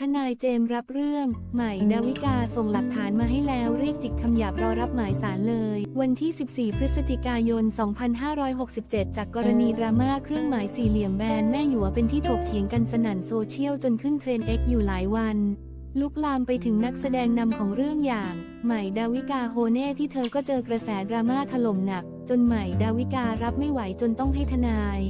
ทนายเจมรับเรื่อง ใหม่ดาวิกาส่งหลักฐานมาให้แล้วเรียกจิกคำหยาบรอรับหมายสารเลย วันที่ 14 พฤศจิกายน 2567 จากกรณีดราม่าเครื่องหมายสี่เหลี่ยมแบนแม่หยัวเป็นที่ถกเถียงกันสนั่นโซเชียลจนขึ้นเทรนด์ X อยู่หลายวัน ลุกลามไปถึงนักแสดงนำของเรื่องอย่าง ใหม่ดาวิกาโฮเน่ที่เธอก็เจอกระแสดราม่าถล่มหนัก จนใหม่ดาวิการับไม่ไหวจนต้องให้ทนาย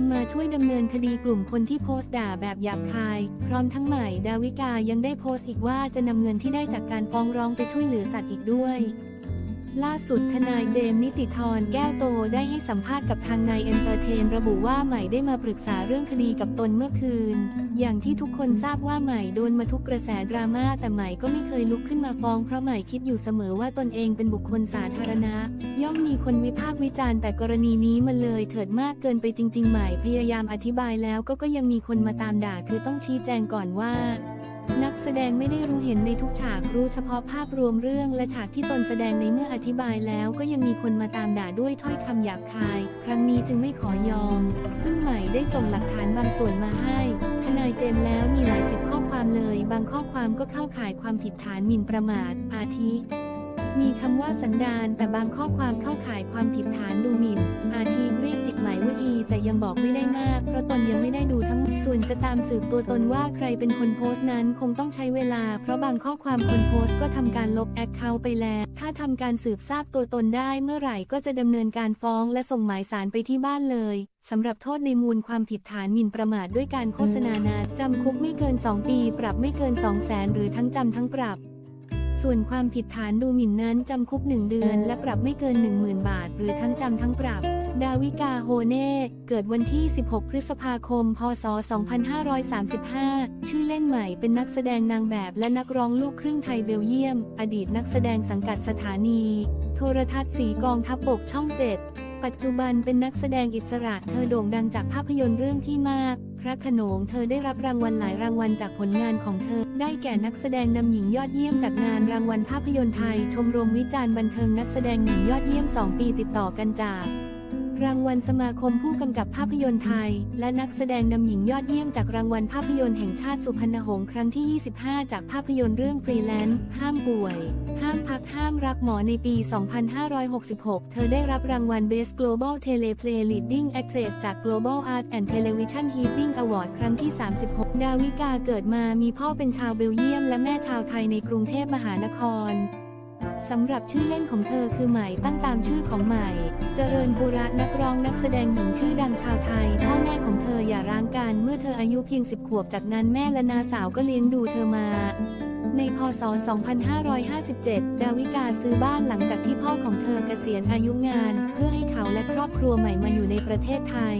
ามมาช่วยดำเนินคดีกลุ่มคนที่โพสต์ด่าแบบหยาบคาย พร้อมทั้งใหม่ดาวิกายังได้โพสต์อีกว่าจะนำเงินที่ได้จากการฟ้องร้องไปช่วยเหลือสัตว์อีกด้วย ล่าสุดทนายเจมส์นิติธรแก้วโตได้ให้สัมภาษณ์กับทางนายเอนเตอร์เทน ระบุว่าใหม่ได้มาปรึกษาเรื่องคดีกับตนเมื่อคืน อย่างที่ทุกคนทราบว่าใหม่โดนมาทุกกระแสดราม่าแต่ใหม่ก็ไม่เคยลุกขึ้นมาฟ้องเพราะใหม่คิดอยู่เสมอว่าตนเองเป็นบุคคลสาธารณะ ย่อมมีคนวิพากษ์วิจารณ์แต่กรณีนี้มันเลยเถิดมากเกินไปจริง ๆ ใหม่พยายามอธิบายแล้วก็ก็ยังมีคนมาตามด่าคือต้องชี้แจงก่อนว่า นักแสดงไม่ได้รู้เห็นในทุกฉากรู้เฉพาะภาพรวมเรื่องและฉากที่ตนแสดงในเมื่ออธิบายแล้วก็ยังมีคนมาตามด่าด้วยถ้อยคำหยาบคาย ครั้งนี้จึงไม่ขอยอม ซึ่งใหม่ได้ส่งหลักฐานบางส่วนมาให้ ทนายเจมแล้วมีหลายสิบข้อความเลย บางข้อความก็เข้าข่ายความผิดฐานหมิ่นประมาท อาทิ มีคำว่าสันดานแต่บางข้อความเข้าข่ายความผิดฐานดูหมิ่น อาทิเรียกจิก ทีแต่ยังบอกไม่ได้มาก เพราะตนยังไม่ได้ดูทั้งส่วนจะตามสืบตัวตนว่าใครเป็นคนโพสต์นั้นคงต้องใช้เวลา เพราะบางข้อความคนโพสต์ก็ทำการลบแอคเคาท์ไปแล้ว ถ้าทำการสืบทราบตัวตนได้เมื่อไหร่ก็จะดำเนินการฟ้องและส่งหมายสารไปที่บ้านเลยสำหรับโทษในมูลความผิดฐานหมิ่นประมาทด้วยการโฆษณานาจำคุกไม่เกิน 2 ปี ปรับไม่เกิน 2 0 0แสนหรือทั้งจำทั้งปรับส่วนความผิดฐานดูหมิ่นนั้นจำคุก 1 เดือน และปรับไม่เกิน 10,000 บาท หรือทั้งจำทั้งปรับ ดาวิกาโฮเน่ เกิดวันที่ 16 พฤษภาคม พศ 2535 ชื่อเล่นใหม่เป็นนักแสดงนางแบบและนักร้องลูกครึ่งไทยเบลเยียม อดีตนักแสดงสังกัดสถานี โทรทัศน์สีกองทัพบกช่อง7ปัจจุบันเป็นนักแสดงอิสระ เธอโด่งดังจากภาพยนตร์เรื่องที่มาก พระขนง เธอได้รับรางวัลหลายรางวัลจากผลงานของเธอ ได้แก่นักแสดงนำหญิงยอดเยี่ยมจากงานรางวัลภาพยนตร์ไทย ชมรมวิจารณ์บันเทิงนักแสดงหญิงยอดเยี่ยม 2 ปีติดต่อกันจาก รางวัลสมาคมผู้กำกับภาพยนตร์ไทย และนักแสดงนำหญิงยอดเยี่ยมจากรางวัลภาพยนตร์แห่งชาติสุพรรณหงษ์ครั้งที่ 25 จากภาพยนตร์เรื่องฟรีแลนซ์ห้ามป่วย ห้ามพักห้ามรักหมอในปี 2566 เธอได้รับรางวัล Best Global Teleplay Leading Actress จาก Global Art and Television Heating Award ครั้งที่ 36 ดาวิกาเกิดมามีพ่อเป็นชาวเบลเยียม และแม่ชาวไทยในกรุงเทพมหานคร สำหรับชื่อเล่นของเธอคือใหม่ตั้งตามชื่อของใหม่ เจริญบุระนักร้องนักแสดงหญิงชื่อดังชาวไทย พ่อแม่ของเธออย่าร้างกันเมื่อเธออายุเพียง10ขวบจากนั้นแม่และนาสาวก็เลี้ยงดูเธอมา ในพศ 2557 ดาวิกาซื้อบ้านหลังจากที่พ่อของเธอเกษียณอายุงาน เพื่อให้เขาและครอบครัวใหม่มาอยู่ในประเทศไทย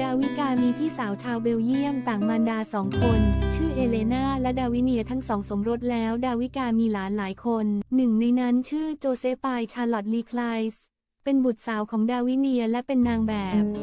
ดาวิกามีพี่สาวชาวเบลเยียมต่างมารดาสองคน ชื่อเอเลนาและดาวิเนียทั้งสองสมรสแล้ว ดาวิกามีหลานหลายคน หนึ่งในนั้นชื่อโจเซปายชาร์ลอตลีคลายส์เป็นบุตรสาวของดาวิเนียและเป็นนางแบบ